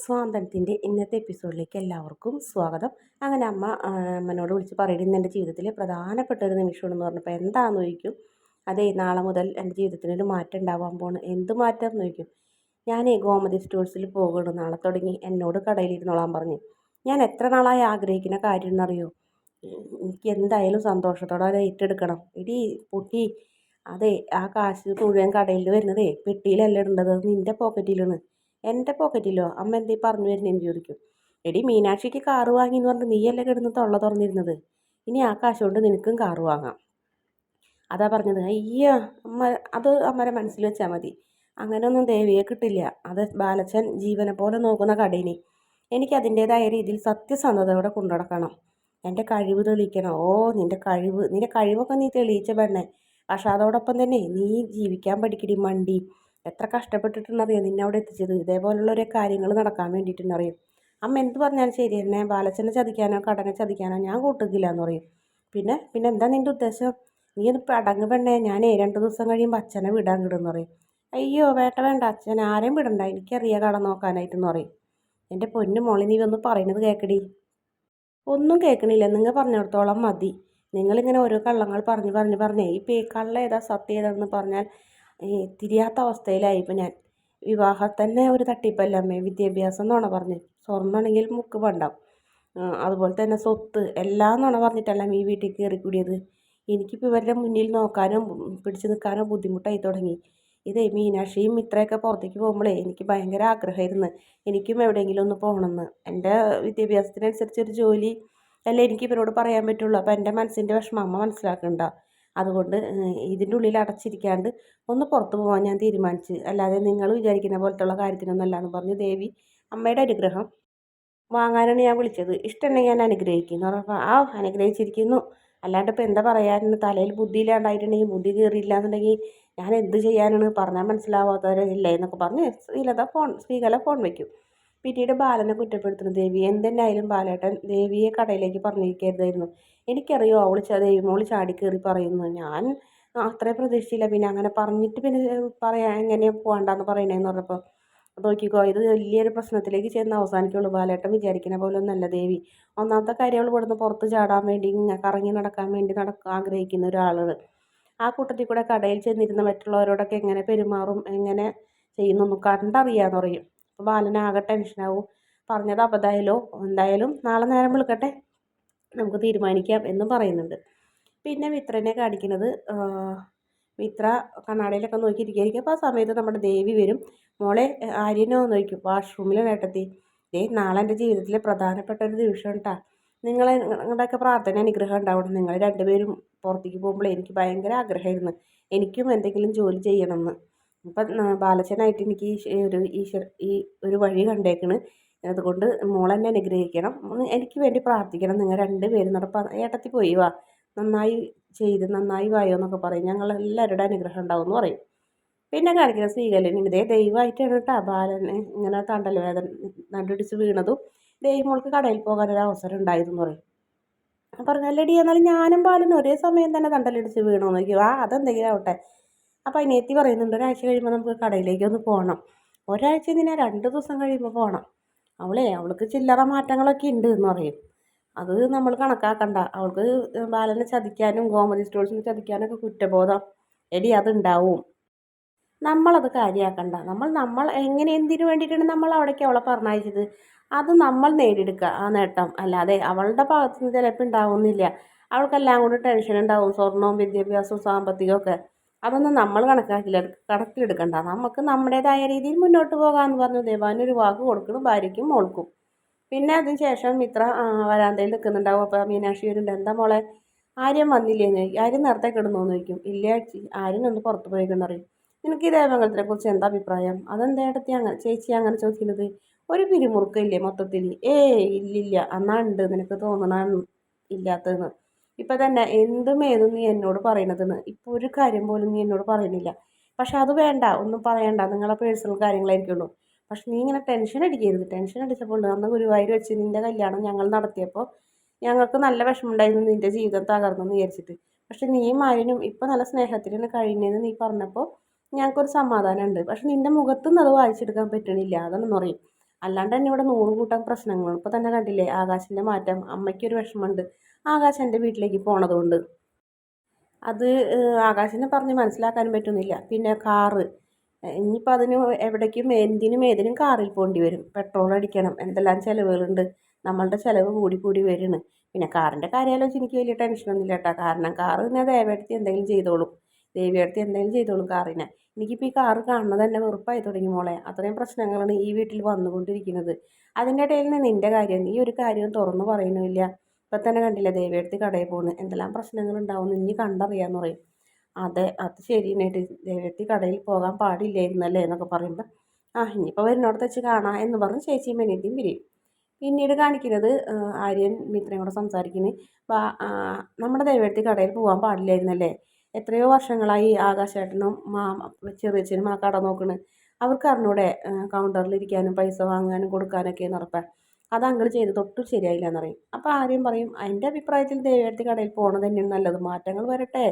സ്വാതന്ത്ര്യത്തിന്റെ ഇന്നത്തെ എപ്പിസോഡിലേക്ക് എല്ലാവർക്കും സ്വാഗതം. അങ്ങനെ അമ്മ അമ്മനോട് വിളിച്ച് പറയുന്നത് എന്റെ ജീവിതത്തിലെ പ്രധാനപ്പെട്ട ഒരു നിമിഷമാണെന്ന് പറഞ്ഞപ്പോൾ എന്താണെന്ന് ചോദിക്കും? അതേ നാളെ മുതൽ എന്റെ ജീവിതത്തിനൊരു മാറ്റം ഉണ്ടാവാൻ പോണ്. എന്ത് മാറ്റം എന്ന് ചോദിക്കും? ഞാനേ ഗോമതി സ്റ്റോഴ്സിൽ പോകണം നാളെ തുടങ്ങി എന്നോട് കടയിലിരുന്നോളാൻ പറഞ്ഞു. ഞാൻ എത്ര നാളായി ആഗ്രഹിക്കുന്ന കാര്യം എന്നറിയോ എനിക്ക് എന്തായാലും സന്തോഷത്തോടെ അത് ഏറ്റെടുക്കണം. ഇടി പൊട്ടി. അതെ ആ കാശ് മുഴുവൻ കടയിൽ വരുന്നതേ പെട്ടിയിലല്ല ഇടേണ്ടത്. നിന്റെ പോക്കറ്റിലാണ്. എന്റെ പോക്കറ്റിലോ അമ്മ എന്തേ പറഞ്ഞു വരുന്നതെന്ന് ചോദിക്കും. എടി മീനാക്ഷിക്ക് കാറ് വാങ്ങി എന്ന് പറഞ്ഞിട്ട് നീയല്ലേ കിടന്ന് തൊള്ള തുറന്നിരുന്നത്? ഇനി ആ കാശ് കൊണ്ട് നിനക്കും കാറ് വാങ്ങാം. അതാ പറഞ്ഞത്. അയ്യോ അമ്മ അത് അമ്മരെ മനസ്സിൽ വെച്ചാൽ മതി. അങ്ങനെയൊന്നും ദേവിയെ കിട്ടില്ല. അത് ബാലച്ചൻ ജീവനെ പോലെ നോക്കുന്ന കടയിനി എനിക്ക് അതിന്റേതായ രീതിയിൽ സത്യസന്ധതയോടെ കൊണ്ടുനടക്കണം എന്റെ കഴിവ് തെളിയിക്കണം. ഓ നിന്റെ കഴിവ്. നിന്റെ കഴിവൊക്കെ നീ തെളിയിച്ച പെണ്ണേ. പക്ഷെ അതോടൊപ്പം തന്നെ നീ ജീവിക്കാൻ പഠിക്കടി മണ്ടി. എത്ര കഷ്ടപ്പെട്ടിട്ടുണ്ടറിയാം? നിന്നെ അവിടെ എത്തിച്ചത്. ഇതേപോലുള്ള ഓരോ കാര്യങ്ങൾ നടക്കാൻ വേണ്ടിയിട്ടുണ്ടറിയും? അമ്മ എന്ത് പറഞ്ഞാലും ശരി എന്നെ ബാലച്ചനെ ചതിക്കാനോ കടനെ ചതിക്കാനോ ഞാൻ കൂട്ടുകില്ല എന്ന് പറയും. പിന്നെ പിന്നെ എന്താ നിന്റെ ഉദ്ദേശം? നീ ഒന്ന് അടങ്ങ് പെണ്ണേ. ഞാനേ രണ്ട് ദിവസം കഴിയുമ്പോൾ അച്ഛനെ വിടാൻ കിടുന്ന് പറയും. അയ്യോ വേട്ട വേണ്ട. അച്ഛൻ ആരെയും വിടണ്ട. എനിക്കറിയാം കട നോക്കാനായിട്ടെന്ന് പറയും. എന്റെ പൊന്നു മോളി നീ ഒന്ന് പറയുന്നത് കേൾക്കടി ഒന്നും കേൾക്കണില്ല നിങ്ങൾ പറഞ്ഞിടത്തോളം മതി. നിങ്ങളിങ്ങനെ ഓരോ കള്ളങ്ങൾ പറഞ്ഞ് പറഞ്ഞ് പറഞ്ഞേ. ഇപ്പം ഈ കള്ള ഏതാ സത്യം ഏതാണെന്ന് പറഞ്ഞാൽ തിരിയാത്ത അവസ്ഥയിലായിപ്പോൾ ഞാൻ വിവാഹം തന്നെ ഒരു തട്ടിപ്പല്ല അമ്മേ? വിദ്യാഭ്യാസം എന്നാണ് പറഞ്ഞത് സ്വർണമാണെങ്കിൽ മുക്ക് പണ്ടാവും. അതുപോലെ തന്നെ സ്വത്ത് എല്ലാം എന്നാണ് പറഞ്ഞിട്ടല്ല ഈ വീട്ടിൽ കയറി കൂടിയത്? എനിക്കിപ്പോൾ ഇവരുടെ മുന്നിൽ നോക്കാനും പിടിച്ചു നിൽക്കാനും ബുദ്ധിമുട്ടായി തുടങ്ങി. ഇതേ മീനാക്ഷിയും ഇത്രയൊക്കെ പുറത്തേക്ക് പോകുമ്പോഴേ എനിക്ക് ഭയങ്കര ആഗ്രഹമായിരുന്നു. എനിക്കും എവിടെയെങ്കിലും ഒന്ന് പോകണമെന്ന്. എന്റെ വിദ്യാഭ്യാസത്തിനനുസരിച്ച് ഒരു ജോലി അല്ലേ എനിക്ക് ഇവരോട് പറയാൻ പറ്റുള്ളൂ. അപ്പോൾ എന്റെ മനസ്സിന്റെ വിഷമം അമ്മ മനസ്സിലാക്കണ്ട. അതുകൊണ്ട് ഇതിന്റെ ഉള്ളിൽ അടച്ചിരിക്കാണ്ട് ഒന്ന് പുറത്ത് പോകാൻ ഞാൻ തീരുമാനിച്ചു. അല്ലാതെ നിങ്ങൾ വിചാരിക്കുന്ന പോലത്തുള്ള കാര്യത്തിനൊന്നും അല്ല എന്ന് പറഞ്ഞു ദേവി അമ്മയുടെ അനുഗ്രഹം വാങ്ങാനാണ് ഞാൻ വിളിച്ചത്. ഇഷ്ടമുണ്ടെങ്കിൽ ഞാൻ അനുഗ്രഹിക്കുന്നു. അപ്പോൾ ആ അനുഗ്രഹിച്ചിരിക്കുന്നു. അല്ലാണ്ട് ഇപ്പോൾ എന്താ പറയാനാണ് തലയിൽ ബുദ്ധി ഇല്ലാണ്ടായിട്ടുണ്ടെങ്കിൽ ബുദ്ധി കയറിയില്ല എന്നുണ്ടെങ്കിൽ ഞാൻ എന്ത് ചെയ്യാനാണ് പറഞ്ഞാൽ മനസ്സിലാവാത്തവരില്ലേ എന്നൊക്കെ പറഞ്ഞ് ശ്രീലത ഫോൺ ശ്രീകല ഫോൺ വയ്ക്കും പിന്നീട് ബാലനെ കുറ്റപ്പെടുത്തുന്നു ദേവി. എന്തെന്നായാലും ബാലേട്ടൻ ദേവിയെ കടയിലേക്ക് പറഞ്ഞിരിക്കരുതായിരുന്നു. എനിക്കറിയോ അവൾ ചാടി കയറി പറയുന്നു ഞാൻ അത്രയും പ്രതീക്ഷിച്ചില്ല പിന്നെ അങ്ങനെ പറഞ്ഞിട്ട് പിന്നെ പറയാൻ എങ്ങനെയാണ് പോകണ്ടെന്ന് പറയണേന്ന് പറഞ്ഞപ്പോൾ നോക്കിക്കോ ഇത് വലിയൊരു പ്രശ്നത്തിലേക്ക് ചെന്ന് അവസാനിക്കുള്ളൂ. ബാലേട്ടൻ വിചാരിക്കുന്ന പോലെ ദേവി. ഒന്നാമത്തെ കാര്യം അവൾ ഇവിടുന്ന് പുറത്ത് ചാടാൻ വേണ്ടി ഇങ്ങനെ കറങ്ങി നടക്കാൻ വേണ്ടി നടക്കാൻ ആഗ്രഹിക്കുന്ന ഒരാളാണ്. ആ കൂട്ടത്തിൽ കൂടെ കടയിൽ ചെന്നിരുന്ന മറ്റുള്ളവരോടൊക്കെ എങ്ങനെ പെരുമാറും എങ്ങനെ ചെയ്യുന്നു കണ്ടറിയാന്ന് പറയും. അപ്പോൾ ബാലനാകെ ടെൻഷനാവും. പറഞ്ഞത് അബദ്ധമായാലോ എന്തായാലും നാളെ നേരം വിളിക്കട്ടെ. നമുക്ക് തീരുമാനിക്കാം എന്നും പറയുന്നുണ്ട്. പിന്നെ മിത്രനെ കാണിക്കുന്നത് മിത്ര കണ്ണാടിയിലൊക്കെ നോക്കിയിരിക്കുകയായിരിക്കും. അപ്പോൾ ആ സമയത്ത് നമ്മുടെ ദേവി വരും. മോളെ ആര്യനോ നോക്കും. വാഷ്റൂമിലെ നേട്ടത്തി ദേ നാളെ എന്റെ ജീവിതത്തിലെ പ്രധാനപ്പെട്ട ഒരു ദിവസം കേട്ടോ നിങ്ങളെ നിങ്ങളുടെയൊക്കെ പ്രാർത്ഥന അനുഗ്രഹം ഉണ്ടാവണം. നിങ്ങൾ രണ്ടുപേരും പുറത്തേക്ക് പോകുമ്പോൾ എനിക്ക് ഭയങ്കര ആഗ്രഹമായിരുന്നു. എനിക്കും എന്തെങ്കിലും ജോലി ചെയ്യണമെന്ന്. അപ്പം ബാലച്ചനായിട്ട് എനിക്ക് ഒരു ഈശ്വര ഈ ഒരു വഴി കണ്ടേക്കണ്. അതുകൊണ്ട് മോളെന്നെ അനുഗ്രഹിക്കണം. എനിക്ക് വേണ്ടി പ്രാർത്ഥിക്കണം. നിങ്ങൾ രണ്ടുപേരും നടപ്പം ഏട്ടത്തി പോയി വാ. നന്നായി ചെയ്ത് നന്നായി വായോ എന്നൊക്കെ പറയും. ഞങ്ങൾ എല്ലാവരുടെ അനുഗ്രഹം ഉണ്ടാവും എന്ന് പറയും. പിന്നെ കാണിക്കുന്ന സ്വീകരണം ഇതേ ദൈവമായിട്ടാണ് കേട്ടോ ബാലനെ ഇങ്ങനെ തണ്ടൽ വേദന നടുപിടിച്ച് വീണതും. ദൈവമോൾക്ക് കടയിൽ പോകാനൊരു അവസരം ഉണ്ടായിരുന്നു പറയും. പറഞ്ഞല്ലടി എന്നാലും ഞാനും ബാലനും ഒരേ സമയം തന്നെ തണ്ടലടിച്ച് വീണു നോക്കി ആ അതെന്തെങ്കിലും ആവട്ടെ. അപ്പോൾ അനിയത്തി പറയുന്നുണ്ട് ഒരാഴ്ച കഴിയുമ്പോൾ നമുക്ക് കടയിലേക്ക് ഒന്ന് പോകണം ഒരാഴ്ച എന്തിനാ രണ്ട് ദിവസം കഴിയുമ്പോൾ പോകണം അവളെ അവൾക്ക് ചില്ലറ മാറ്റങ്ങളൊക്കെ ഉണ്ട് എന്ന് പറയും. അത് നമ്മൾ കണക്കാക്കണ്ട. അവൾക്ക് ബാലനെ ചതിക്കാനും ഗോമതി സ്റ്റോഴ്സിനെ ചതിക്കാനൊക്കെ കുറ്റബോധം. എടി അതുണ്ടാവും. നമ്മളത് കാര്യമാക്കണ്ട നമ്മൾ നമ്മൾ എങ്ങനെ എന്തിനു വേണ്ടിയിട്ടാണ് നമ്മൾ അവിടേക്ക് അവളെ പറഞ്ഞയച്ചത്? അത് നമ്മൾ നേടിയെടുക്കുക ആ നേട്ടം. അല്ലാതെ അവളുടെ ഭാഗത്തുനിന്ന് ചിലപ്പോൾ ഉണ്ടാവുന്നില്ല. അവൾക്കെല്ലാം കൂടി ടെൻഷൻ ഉണ്ടാവും സ്വർണവും വിദ്യാഭ്യാസവും സാമ്പത്തികമൊക്കെ അതൊന്നും നമ്മൾ കണക്കാക്കില്ല. കണക്കിലെടുക്കണ്ട. നമുക്ക് നമ്മുടേതായ രീതിയിൽ മുന്നോട്ട് പോകാമെന്ന് പറഞ്ഞു ദേവാനൊരു വാക്ക് കൊടുക്കണം ഭാര്യയ്ക്കും മോൾക്കും. പിന്നെ അതിന് ശേഷം മിത്ര വരാന്തയിൽ നിൽക്കുന്നുണ്ടാവും. അപ്പോൾ മീനാക്ഷി വരുന്നുണ്ട്. എന്താ മോളെ? ആര്യം വന്നില്ലേന്ന് ചോദിക്കും. ആര്യം നേരത്തെ കിടന്നോന്ന് ചോദിക്കും. ഇല്ല ആര്യം ഒന്ന് പുറത്ത് പറയും. നിനക്ക് ഈ ദേവമംഗലത്തിനെ കുറിച്ച് എന്താ അഭിപ്രായം? അതെന്താ ഇടത്തി അങ്ങനെ ചേച്ചി അങ്ങനെ ചോദിക്കുന്നത്? ഒരു പിരിമുറുക്കില്ലേ മൊത്തത്തിൽ ഏയ് ഇല്ലില്ല. എന്നാ ഉണ്ട് നിനക്ക് തോന്നണ ഇല്ലാത്തതെന്ന്. ഇപ്പം തന്നെ എന്തും ഏതും നീ എന്നോട് പറയണതെന്ന്. ഇപ്പോൾ ഒരു കാര്യം പോലും നീ എന്നോട് പറയുന്നില്ല. പക്ഷെ അത് വേണ്ട ഒന്നും പറയണ്ട. നിങ്ങളെ പേഴ്സണൽ കാര്യങ്ങളായിരിക്കുള്ളൂ പക്ഷെ നീ ഇങ്ങനെ ടെൻഷൻ അടിക്കരുത്. ടെൻഷൻ അടിച്ചപ്പോൾ അന്ന് ഗുരുവായൂർ വെച്ച് നിന്റെ കല്യാണം ഞങ്ങൾ നടത്തിയപ്പോൾ ഞങ്ങൾക്ക് നല്ല വിഷമമുണ്ടായിരുന്നു നിന്റെ ജീവിതം തകർന്നെന്ന് വിചാരിച്ചിട്ട്. പക്ഷെ നീ മാരിനും ഇപ്പം നല്ല സ്നേഹത്തിലാണ് കഴിയുന്നതെന്ന് നീ പറഞ്ഞപ്പോൾ ഞങ്ങൾക്കൊരു സമാധാനമുണ്ട്. പക്ഷെ നിന്റെ മുഖത്തുനിന്ന് അത് വായിച്ചെടുക്കാൻ പറ്റണില്ല. അതെന്ന് പറയും. അല്ലാണ്ട് തന്നെ ഇവിടെ നൂറ് കൂട്ടം പ്രശ്നങ്ങൾ. ഇപ്പോൾ തന്നെ കണ്ടില്ലേ ആകാശിന്റെ മാറ്റം. അമ്മയ്ക്കൊരു വിഷമമുണ്ട്. ആകാശ് എന്റെ വീട്ടിലേക്ക് പോണതുകൊണ്ട്. അത് ആകാശിനെ പറഞ്ഞ് മനസ്സിലാക്കാനും പറ്റുന്നില്ല. പിന്നെ കാറ്. ഇനിയിപ്പോൾ അതിന് എവിടേക്കും എന്തിനും ഏതിനും കാറിൽ പോകേണ്ടി വരും. പെട്രോൾ അടിക്കണം എന്തെല്ലാം ചിലവുകളുണ്ട്. നമ്മളുടെ ചിലവ് കൂടി കൂടി വരുന്നു പിന്നെ കാറിന്റെ കാര്യമല്ലോ എനിക്ക് വലിയ ടെൻഷനൊന്നുമില്ല കേട്ടോ. കാരണം കാറ് ഞാൻ ദേവിയെടുത്ത് എന്തെങ്കിലും ചെയ്തോളും. ദേവിയെടുത്ത് എന്തെങ്കിലും ചെയ്തോളും കാറിനെ. എനിക്കിപ്പോൾ ഈ കാറ് കാണുന്നത് തന്നെ വെറുപ്പായി തുടങ്ങി മോളെ. അത്രയും പ്രശ്നങ്ങളാണ് ഈ വീട്ടിൽ വന്നുകൊണ്ടിരിക്കുന്നത്. അതിന്റെ ഇടയിൽ നിന്ന് നിന്റെ കാര്യം നീ ഒരു കാര്യവും തുറന്നു പറയുന്നുമില്ല. ഇപ്പം തന്നെ കണ്ടില്ല ദേവിയെടുത്ത് കടയിൽ പോകുന്നു എന്തെല്ലാം പ്രശ്നങ്ങൾ ഉണ്ടാവും ഇനി കണ്ടറിയാന്ന് പറയും. അതെ അത് ശരി നേട്ടി ദേവിയെടുത്ത് കടയിൽ പോകാൻ പാടില്ലായിരുന്നല്ലേ എന്നൊക്കെ പറയുമ്പോൾ ആ ഇനിയിപ്പോൾ വരുന്നോടത്ത് വെച്ച് കാണാം എന്ന് പറഞ്ഞ് ചേച്ചിയും മെനീത്തിയും പിരിയും. പിന്നീട് കാണിക്കുന്നത് ആര്യൻ മിത്രയും കൂടെ സംസാരിക്കുന്നത് നമ്മുടെ ദേവിയടുത്ത് കടയിൽ പോകാൻ പാടില്ലായിരുന്നല്ലേ? എത്രയോ വർഷങ്ങളായി ആകാശേട്ടനും മാ ചെറിയച്ഛനും ആ കട നോക്കണ്. അവർക്ക് അറിഞ്ഞൂടെ കൗണ്ടറിൽ ഇരിക്കാനും പൈസ വാങ്ങാനും കൊടുക്കാനൊക്കെ ഉറപ്പാണ് അത് അങ്കിൾ ചെയ്ത് തൊട്ടും ശരിയായില്ല എന്നറിയും അപ്പോൾ ആരെയും പറയും എന്റെ അഭിപ്രായത്തിൽ ദേവിയടുത്ത് കടയിൽ പോകണത് തന്നെയാണ് നല്ലത്. മാറ്റങ്ങൾ വരട്ടെ.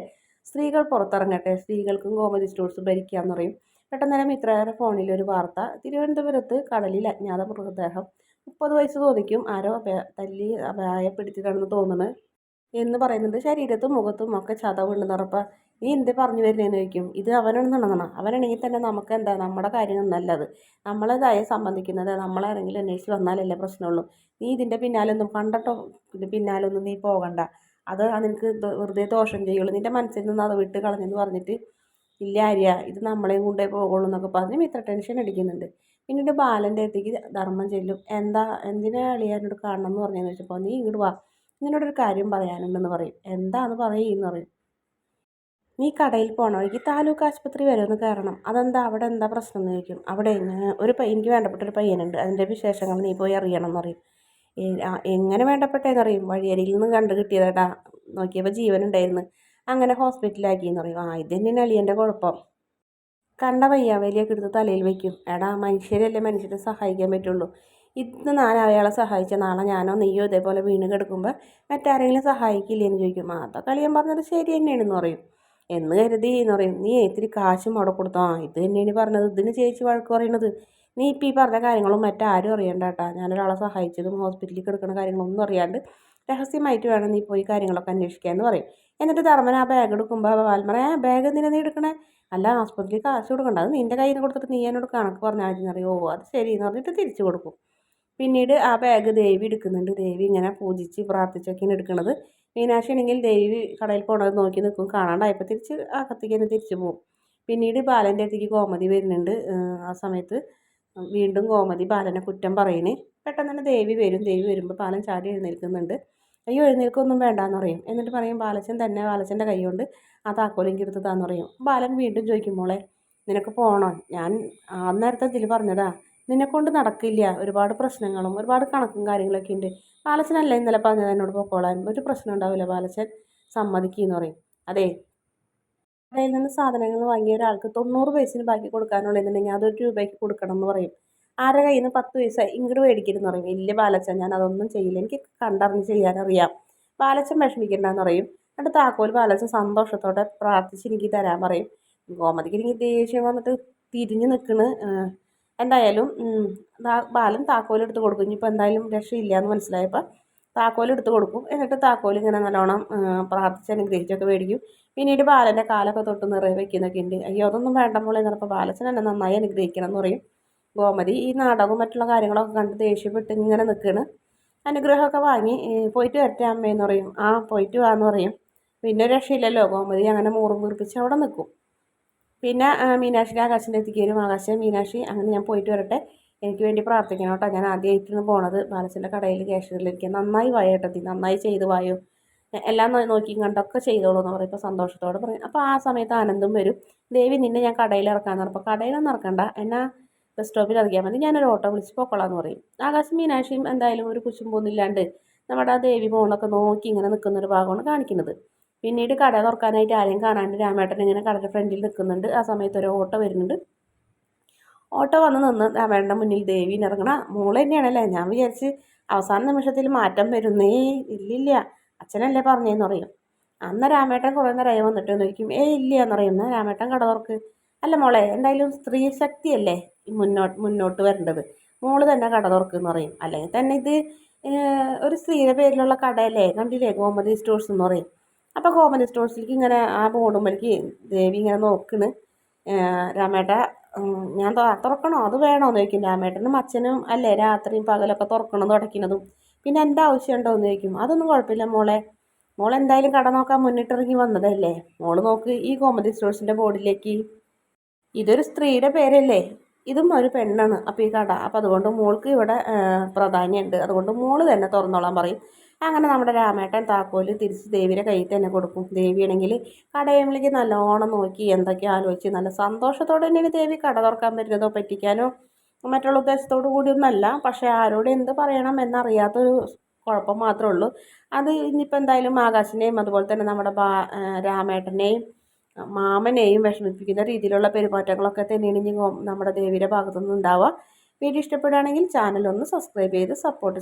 സ്ത്രീകൾ പുറത്തിറങ്ങട്ടെ. സ്ത്രീകൾക്കും ഗോമതി സ്റ്റോഴ്സ് ഭരിക്കാമെന്ന് പറയും. പെട്ടെന്ന് തന്നെ മിത്രയുടെ ഫോണിൽ ഒരു വാർത്ത. തിരുവനന്തപുരത്ത് കടലിൽ അജ്ഞാത മൃതദേഹം മുപ്പത് വയസ്സ് തോന്നിക്കും ആരോ തല്ലി അപായപ്പെടുത്തിയതാണെന്ന് തോന്നുന്നത് എന്ന് പറയുന്നത് ശരീരത്തും മുഖത്തും ഒക്കെ ചതവുണ്ടെന്ന് ഉറപ്പാ നീ എന്ത് പറഞ്ഞു വരുന്നതെന്ന് ചോദിക്കും. ഇത് അവനാണെന്നുണ്ടെന്നാണ് അവനാണെങ്കിൽ തന്നെ നമുക്ക് എന്താ നമ്മുടെ കാര്യം നല്ലത്. നമ്മളതായ സംബന്ധിക്കുന്നത് നമ്മളാരെങ്കിലും അന്വേഷിച്ച് വന്നാലല്ലേ പ്രശ്നമുള്ളൂ. നീ ഇതിന്റെ പിന്നാലൊന്നും കണ്ടട്ടോ? ഇതിന്റെ പിന്നാലൊന്നും നീ പോകണ്ട. അത് നിനക്ക് വെറുതെ ദോഷം ചെയ്യുള്ളൂ. നിന്റെ മനസ്സിൽ നിന്ന് അത് വിട്ട് കളഞ്ഞെന്ന് പറഞ്ഞിട്ട് ഇല്ല ആര്യ ഇത് നമ്മളെയും കൊണ്ടേ പോകുള്ളൂ എന്നൊക്കെ പറഞ്ഞ് ഇത്ര ടെൻഷൻ അടിക്കുന്നുണ്ട്. പിന്നീട് ബാലന്റെ അടുത്തേക്ക് ധർമ്മം ചെല്ലും. എന്താ എന്തിനാ അളിയാനോട് കാണണം എന്ന് പറഞ്ഞതെന്ന് വെച്ചപ്പോൾ നീ ഇങ്ങോട്ട് വാ. നിന്നോടൊരു കാര്യം പറയാനുണ്ടെന്ന് പറയും. എന്താന്ന് പറയുമെന്ന് പറയും നീ കടയിൽ പോകണോ വഴിക്ക് താലൂക്ക് ആശുപത്രി വരെ ഒന്ന് കയറണം. അതെന്താ? അവിടെ എന്താ പ്രശ്നം എന്ന് ചോദിക്കും. അവിടെ ഒരു എനിക്ക് വേണ്ടപ്പെട്ട ഒരു പയ്യനുണ്ട്. അതിന്റെ വിശേഷങ്ങൾ നീ പോയി അറിയണം എന്ന് പറയും എങ്ങനെ വേണ്ടപ്പെട്ടതെന്ന് അറിയും വഴിയരിയിൽ നിന്ന് കണ്ടു കിട്ടിയതേടാ നോക്കിയപ്പോൾ ജീവനുണ്ടായിരുന്നു. അങ്ങനെ ഹോസ്പിറ്റലാക്കിയെന്ന് പറയും. ആ ഇത് തന്നെയാണ് അളിയന്റെ കുഴപ്പം. കണ്ട വയ്യ വലിയൊക്കെ എടുത്ത് തലയിൽ വയ്ക്കും എടാ മനുഷ്യരല്ലേ? മനുഷ്യരെ സഹായിക്കാൻ പറ്റുള്ളൂ. ഇന്ന് ഞാൻ അയാളെ സഹായിച്ച നാളെ ഞാനോ നീയോ ഇതേപോലെ വീണ് കിടക്കുമ്പോൾ മറ്റാരെങ്കിലും സഹായിക്കില്ലേ എന്ന് ചോദിക്കും അതൊക്കെ കളിയാൻ പറഞ്ഞത് ശരി തന്നെയാണെന്ന് പറയും. എന്ന് കരുതി എന്ന് പറയും. നീ ഇത്തിരി കാശും അവിടെ കൊടുത്താ. ഇത് തന്നെയാണ് പറഞ്ഞത്. ഇതിന് ചേച്ചി വഴക്ക് പറയണത്. നീ ഇപ്പം ഈ പറഞ്ഞ കാര്യങ്ങളും മറ്റാരും അറിയണ്ട കേട്ടാ ഞാനൊരാളെ സഹായിച്ചതും ഹോസ്പിറ്റലിൽ കിടക്കുന്ന കാര്യങ്ങളൊന്നും അറിയാണ്ട് രഹസ്യമായിട്ട് വേണം നീ പോയി കാര്യങ്ങളൊക്കെ അന്വേഷിക്കുക എന്ന് പറയും. എന്നിട്ട് ധർമ്മൻ ആ ബാഗ് എടുക്കുമ്പോൾ വാൽമറ ആ ബാഗ് എന്തിനാ നീ എടുക്കണേ? അല്ല ആസ്പത്രിയിൽ കാശ് കൊടുക്കണ്ട. അത് നിന്റെ കയ്യിൽ കൊടുത്തിട്ട് നീ എന്നോട് കണക്ക് പറഞ്ഞാൽ ഓ അത് ശരി. എന്ന് പറഞ്ഞിട്ട് തിരിച്ചു കൊടുക്കും. പിന്നീട് ആ ബാഗ് ദേവി എടുക്കുന്നുണ്ട്. ദേവി ഇങ്ങനെ പൂജിച്ച് പ്രാർത്ഥിച്ചൊക്കെയാണ് എടുക്കുന്നത് മീനാക്ഷി ആണെങ്കിൽ ദേവി കടയിൽ പോണത് നോക്കി നിൽക്കും കാണാണ്ടായപ്പോൾ തിരിച്ച് അകത്തേക്ക് തന്നെ തിരിച്ചു പോകും പിന്നീട് ബാലന്റെ അടുത്തേക്ക് കോമതി വരുന്നുണ്ട്. ആ സമയത്ത് വീണ്ടും കോമതി ബാലനെ കുറ്റം പറയുന്നേ പെട്ടെന്ന് തന്നെ ദേവി വരും. ദേവി വരുമ്പോൾ ബാലൻ ചാടി എഴുന്നേൽക്കുന്നുണ്ട്. അയ്യോ എഴുന്നേൽക്കൊന്നും വേണ്ടാന്ന് പറയും. എന്നിട്ട് പറയും ബാലച്ചൻ തന്നെ ബാലച്ചന്റെ കൈ കൊണ്ട് ആ താക്കോലിങ്കി എടുത്ത് താന്ന് പറയും. ബാലൻ വീണ്ടും ചോദിക്കും മോളെ നിനക്ക് പോകണോ ഞാൻ അന്നേരത്തെ ഇതിൽ പറഞ്ഞതാ. നിന്നെക്കൊണ്ട് നടക്കില്ല. ഒരുപാട് പ്രശ്നങ്ങളും ഒരുപാട് കണക്കും കാര്യങ്ങളൊക്കെ ഉണ്ട്. ബാലച്ചനല്ല ഇന്നലെ പറഞ്ഞത് എന്നോട് പൊക്കോളാൻ. ഒരു പ്രശ്നം ഉണ്ടാവില്ല ബാലച്ചൻ. സമ്മതിക്കുന്നു പറയും. അതെ. കടയിൽ നിന്ന് സാധനങ്ങൾ വാങ്ങിയ ഒരാൾക്ക് തൊണ്ണൂറ് പൈസന് ബാക്കി കൊടുക്കാനുള്ളതെന്നുണ്ടെങ്കിൽ അതൊരു രൂപയ്ക്ക് കൊടുക്കണം എന്ന് പറയും. ആരുടെ കയ്യിൽ നിന്ന് പത്ത് പൈസ ഇങ്ങോട്ട് മേടിക്കരുതെന്ന് പറയും. വലിയ ബാലച്ചൻ ഞാൻ അതൊന്നും ചെയ്യില്ല. എനിക്ക് കണ്ടറിഞ്ഞ് ചെയ്യാനറിയാം. ബാലച്ചൻ വിഷമിക്കണ്ടെന്ന് പറയും. എന്നിട്ട് താക്കോൽ ബാലച്ചൻ സന്തോഷത്തോടെ പ്രാർത്ഥിച്ച് എനിക്ക് തരാൻ പറയും. ഗോമതിക്ക് എനിക്ക് ദേഷ്യം വന്നിട്ട് തിരിഞ്ഞ് നിൽക്കണ്. എന്തായാലും ബാലൻ താക്കോലെടുത്ത് കൊടുക്കും. ഇനിയിപ്പോൾ എന്തായാലും രക്ഷയില്ല എന്ന് മനസ്സിലായപ്പോൾ താക്കോലെടുത്ത് കൊടുക്കും. എന്നിട്ട് താക്കോൽ ഇങ്ങനെ നല്ലോണം പ്രാർത്ഥിച്ച് അനുഗ്രഹിച്ചൊക്കെ മേടിക്കും. പിന്നീട് ബാലന്റെ കാലൊക്കെ തൊട്ട് നിറയെ വെക്കുന്നൊക്കെ ഉണ്ട് അയ്യോ അതൊന്നും വേണ്ട മോളെ എന്ന് പറഞ്ഞപ്പോൾ ബാലച്ചൻ എന്നെ നന്നായി അനുഗ്രഹിക്കണം എന്ന് പറയും. ഗോമതി ഈ നാടകവും മറ്റുള്ള കാര്യങ്ങളൊക്കെ കണ്ട് ദേഷ്യപ്പെട്ട് ഇങ്ങനെ നിൽക്കുകയാണ് അനുഗ്രഹമൊക്കെ വാങ്ങി പോയിട്ട് വരട്ടെ അമ്മയെന്ന് പറയും. ആ പോയിട്ട് വാന്ന് പറയും. പിന്നെ രക്ഷയില്ലല്ലോ ഗോമതി അങ്ങനെ മൂറും വീർപ്പിച്ച് അവിടെ നിൽക്കും പിന്നെ മീനാക്ഷിയുടെ ആകാശിന്റെ അടുത്തേക്ക് വരും ആകാശം മീനാക്ഷി അങ്ങനെ ഞാൻ പോയിട്ട് വരട്ടെ. എനിക്ക് വേണ്ടി പ്രാർത്ഥിക്കണം കേട്ടോ. ഞാൻ ആദ്യമായിട്ടാണ് പോണത്. ബാലച്ചന്റെ കടയിൽ ക്യാഷിയറിലിരിക്കുക നന്നായി വായട്ടെ ഏട്ടത്തി? നന്നായി ചെയ്ത് വായോ? എല്ലാം നോക്കി കണ്ടൊക്കെ ചെയ്തോളൂ എന്ന് പറയുമ്പോൾ സന്തോഷത്തോടെ പറയും. അപ്പോൾ ആ സമയത്ത് ആനന്ദം വരും. ദേവി നിന്നെ ഞാൻ കടയിൽ ഇറക്കാമെന്ന് പറഞ്ഞപ്പോൾ കടയിലൊന്നും ഇറക്കണ്ട. എന്നാ ബസ് സ്റ്റോപ്പിൽ ഇറങ്ങിയാൽ മതി. ഞാനൊരു ഓട്ടോ വിളിച്ച് പോക്കോളാന്ന് പറയും. ആകാശം മീനാക്ഷിയും എന്തായാലും ഒരു കുശുമ്പൊന്നുമില്ലാണ്ട് നമ്മുടെ ആ ദേവി പോകണമൊക്കെ നോക്കി ഇങ്ങനെ നിൽക്കുന്നൊരു ഭാഗമാണ് കാണിക്കുന്നത്. പിന്നീട് കട തുറക്കാനായിട്ട് ആരെയും കാണാണ്ട് രാമേട്ടൻ ഇങ്ങനെ കടയുടെ ഫ്രണ്ടിൽ നിൽക്കുന്നുണ്ട്. ആ സമയത്ത് ഒരു ഓട്ടോ വരുന്നുണ്ട്. ഓട്ടോ വന്ന് നിന്ന് രാമേട്ടന്റെ മുന്നിൽ ദേവി ഇറങ്ങണ മോൾ തന്നെയാണല്ലേ? ഞാൻ വിചാരിച്ച് അവസാന നിമിഷത്തിൽ മാറ്റം വരുന്നേ ഇല്ലില്ല. അച്ഛനല്ലേ പറഞ്ഞേന്ന് പറയും. അന്ന് രാമേട്ടൻ കുറേ നേരമായി വന്നിട്ട് നോക്കും ഏ ഇല്ല എന്നറിയും എന്നാൽ രാമേട്ടൻ കട തുറക്ക്. അല്ല മോളെ എന്തായാലും സ്ത്രീ ശക്തിയല്ലേ മുന്നോട്ട് മുന്നോട്ട് വരേണ്ടത്? മോൾ തന്നെ കട തുറക്കുമെന്ന് പറയും. അല്ലെങ്കിൽ തന്നെ ഇത് ഒരു സ്ത്രീയുടെ പേരിലുള്ള കടയല്ലേ? കണ്ടില്ലേ? ഗോമതി സ്റ്റോഴ്സ് എന്ന് പറയും. അപ്പോൾ കോമഡി സ്റ്റോഴ്സിലേക്ക് ഇങ്ങനെ ആ ബോർഡുമ്മലേക്ക് ദേവി ഇങ്ങനെ നോക്കണ്. രാമേട്ട ഞാൻ തുറക്കണോ? അത് വേണോ എന്ന് ചോദിക്കും. രാമേട്ടനും അച്ഛനും അല്ലേ? രാത്രിയും പകലൊക്കെ തുറക്കണതും തുടയ്ക്കുന്നതും. പിന്നെ എന്റെ ആവശ്യമുണ്ടോ എന്ന് ചോദിക്കും. അതൊന്നും കുഴപ്പമില്ല മോളെ. മോൾ എന്തായാലും കട നോക്കാൻ മുന്നിട്ടിറങ്ങി വന്നതല്ലേ? മോൾ നോക്ക് ഈ കോമതി സ്റ്റോഴ്സിന്റെ ബോർഡിലേക്ക് ഇതൊരു സ്ത്രീയുടെ പേരല്ലേ? ഇതും ഒരു പെണ്ണാണ്. അപ്പോൾ ഈ കട. അപ്പോൾ അതുകൊണ്ട് മോൾക്ക് ഇവിടെ പ്രാധാന്യമുണ്ട് അതുകൊണ്ട് മോൾ തന്നെ തുറന്നോളാൻ പറയും. അങ്ങനെ നമ്മുടെ രാമേട്ടൻ താക്കോൽ തിരിച്ച് ദേവിയുടെ കയ്യിൽ തന്നെ കൊടുക്കും. ദേവിയാണെങ്കിൽ കടയമ്മലേക്ക് നല്ലോണം നോക്കി എന്തൊക്കെ ആലോചിച്ച് നല്ല സന്തോഷത്തോടെ തന്നെയാണ് ദേവി കട തുറക്കാൻ പറ്റുന്നതോ പറ്റിക്കാനോ മറ്റുള്ള ഉദ്ദേശത്തോടു കൂടിയൊന്നല്ല പക്ഷേ ആരോട് എന്ത് പറയണം എന്നറിയാത്തൊരു കുഴപ്പം മാത്രമേ ഉള്ളൂ. അത് ഇനിയിപ്പോൾ എന്തായാലും ആകാശിനെയും അതുപോലെ തന്നെ നമ്മുടെ ബാ രാമേട്ടനെയും മാമനെയും വിഷമിപ്പിക്കുന്ന രീതിയിലുള്ള പെരുമാറ്റങ്ങളൊക്കെ തന്നെയാണ് ഇനി നമ്മുടെ ദേവിയുടെ ഭാഗത്തുനിന്ന് ഉണ്ടാവുക. വീഡിയോ ഇഷ്ടപ്പെടുകയാണെങ്കിൽ ചാനൽ ഒന്ന് സബ്സ്ക്രൈബ് ചെയ്ത് സപ്പോർട്ട്